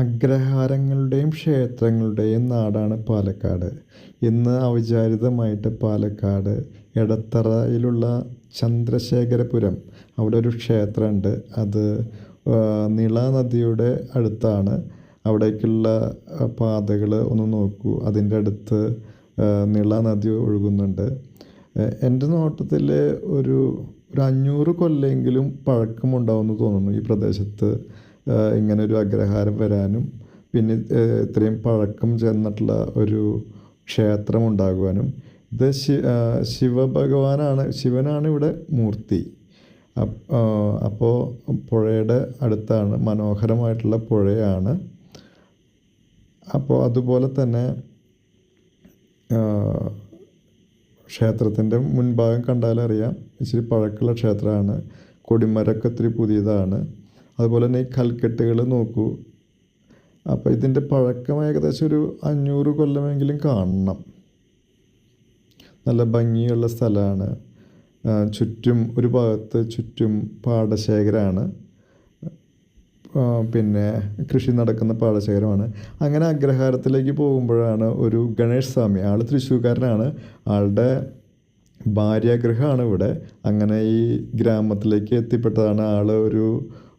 അഗ്രഹാരങ്ങളുടെയും ക്ഷേത്രങ്ങളുടെയും നാടാണ് പാലക്കാട്. ഇന്ന് ഔചാരികമായിട്ട് പാലക്കാട് എടത്തറയിലുള്ള ചന്ദ്രശേഖരപുരം അവിടെ ഒരു ക്ഷേത്രമുണ്ട്. അത് നിള നദിയുടെ അടുത്താണ്. അവിടേക്കുള്ള പാതകൾ ഒന്ന് നോക്കൂ. അതിന്റെ അടുത്ത് നിള നദി ഒഴുകുന്നുണ്ട്. എന്റെ നോട്ടത്തിൽ ഒരു ഒരു അഞ്ഞൂറ് കൊല്ലമെങ്കിലും പഴക്കമുണ്ടാവുമെന്ന് തോന്നുന്നു ഈ പ്രദേശത്ത്. ഇങ്ങനെ ഒരു അഗ്രഹാരം വരാനും പിന്നെ ഇത്രയും പഴക്കം ചെന്നിട്ടുള്ള ഒരു ക്ഷേത്രം ഉണ്ടാകുവാനും ഇത് ശി ശിവഭഗവാനാണ് ശിവനാണ് ഇവിടെ മൂർത്തി. അപ്പോൾ പുഴയുടെ അടുത്താണ് മനോഹരമായിട്ടുള്ള പുഴയാണ്. അപ്പോൾ അതുപോലെ തന്നെ ക്ഷേത്രത്തിന്റെ മുൻഭാഗം കണ്ടാലറിയാം ഇച്ചിരി പഴക്കമുള്ള ക്ഷേത്രമാണ് കൊടിമരമൊക്കെ ഒത്തിരി പുതിയതാണ്. അതുപോലെ തന്നെ ഈ കൽക്കെട്ടുകൾ നോക്കൂ. അപ്പോൾ ഇതിന്റെ പഴക്കം ഏകദേശം ഒരു അഞ്ഞൂറ് കൊല്ലമെങ്കിലും കാണണം. നല്ല ഭംഗിയുള്ള സ്ഥലമാണ്. ചുറ്റും ഒരു ഭാഗത്ത് ചുറ്റും പാടശേഖരമാണ്. പിന്നെ കൃഷി നടക്കുന്ന പാടശേഖരമാണ്. അങ്ങനെ അഗ്രഹാരത്തിലേക്ക് പോകുമ്പോഴാണ് ഒരു ഗണേഷ് സ്വാമി ആൾ തൃശ്ശൂർക്കാരനാണ്. ആളുടെ ഭാര്യാഗ്രഹമാണ് ഇവിടെ. അങ്ങനെ ഈ ഗ്രാമത്തിലേക്ക് എത്തിപ്പെട്ടതാണ് ആൾ ഒരു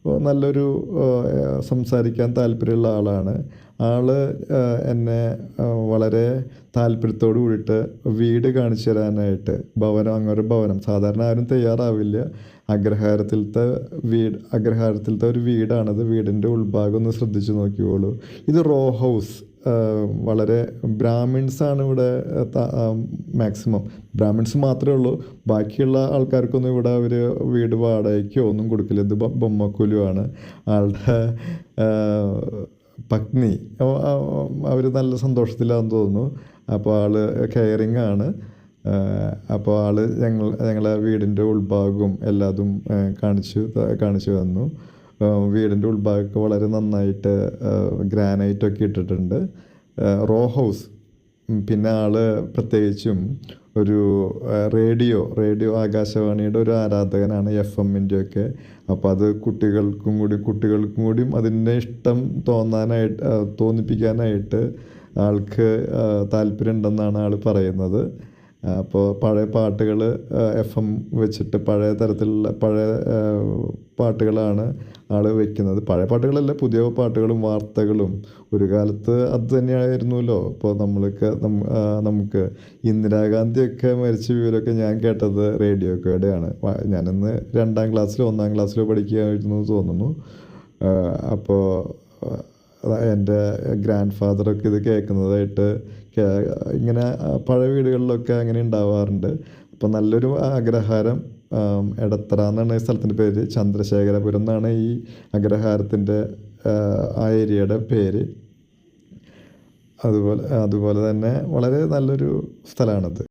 നല്ലൊരു സംസാരിക്കാൻ താല്പര്യമുള്ള ആളാണ്. ആൾ എന്നെ വളരെ താല്പര്യത്തോട് കൂടിയിട്ട് വീട് കാണിച്ചു തരാനായിട്ട് ഭവനം അങ്ങൊരു ഭവനം. സാധാരണ ആരും തയ്യാറാവില്ല. അഗ്രഹാരത്തിലത്തെ വീട് അഗ്രഹാരത്തിലത്തെ ഒരു വീടാണത്. വീടിന്റെ ഉൾഭാഗം ഒന്ന് ശ്രദ്ധിച്ചു നോക്കിയോളൂ ഇത് റോ ഹൗസ്. വളരെ ബ്രാഹ്മിൺസാണ് ഇവിടെ മാക്സിമം. ബ്രാഹ്മിൺസ് മാത്രമേ ഉള്ളൂ. ബാക്കിയുള്ള ആൾക്കാർക്കൊന്നും ഇവിടെ അവർ വീട് വാടകയ്ക്കോ ഒന്നും കൊടുക്കില്ല. ഇത് ബൊമ്മക്കുലുവാണ്. ആളുടെ പത്നി. അവർ നല്ല സന്തോഷത്തിലാണെന്ന് തോന്നുന്നു. അപ്പോൾ ആൾ കെയറിങ് ആണ്. അപ്പോൾ ആൾ ഞങ്ങൾ ഞങ്ങളെ വീടിന്റെ ഉൾഭാഗവും എല്ലാതും കാണിച്ചു കാണിച്ചു തന്നു. വീടിന്റെ ഉൾഭാഗമൊക്കെ വളരെ നന്നായിട്ട് ഗ്രാനൈറ്റൊക്കെ ഇട്ടിട്ടുണ്ട്. റോ ഹൗസ് പിന്നെ ആൾ പ്രത്യേകിച്ചും ഒരു റേഡിയോ റേഡിയോ ആകാശവാണിയുടെ ഒരു ആരാധകനാണ് എഫ് എമ്മിന്റെയൊക്കെ അപ്പോൾ അത് കുട്ടികൾക്കും കൂടി കുട്ടികൾക്കും കൂടിയും അതിന്റെ ഇഷ്ടം തോന്നാനായിട്ട് തോന്നിപ്പിക്കാനായിട്ട് ആൾക്ക് താല്പര്യം ഉണ്ടെന്നാണ് ആൾ പറയുന്നത്. അപ്പോൾ പഴയ പാട്ടുകൾ എഫ് എം വെച്ചിട്ട് പഴയ തരത്തിലുള്ള പഴയ പാട്ടുകളാണ് ആൾ വെക്കുന്നത്. പഴയ പാട്ടുകളല്ല പുതിയ പാട്ടുകളും വാർത്തകളും. ഒരു കാലത്ത് അത് തന്നെയായിരുന്നല്ലോ. ഇപ്പോൾ നമ്മൾക്ക് നമുക്ക് ഇന്ദിരാഗാന്ധിയൊക്കെ മരിച്ച വിവരമൊക്കെ ഞാൻ കേട്ടത് റേഡിയോ കേടെയാണ് ഞാനിന്ന് രണ്ടാം ക്ലാസ്സിലോ ഒന്നാം ക്ലാസ്സിലോ പഠിക്കുകയായിരുന്നു തോന്നുന്നു. അപ്പോൾ എന്റെ ഗ്രാൻഡ് ഫാദറൊക്കെ ഇത് കേൾക്കുന്നതായിട്ട് ഇങ്ങനെ പഴയ വീടുകളിലൊക്കെ അങ്ങനെ ഉണ്ടാവാറുണ്ട്. അപ്പോൾ നല്ലൊരു അഗ്രഹാരം എടത്തറ എന്നാണ് ഈ സ്ഥലത്തിന്റെ പേര് ചന്ദ്രശേഖരപുരം എന്നാണ് ഈ അഗ്രഹാരത്തിന്റെ ആ ഏരിയയുടെ പേര്. അതുപോലെ അതുപോലെ തന്നെ വളരെ നല്ലൊരു സ്ഥലമാണത്.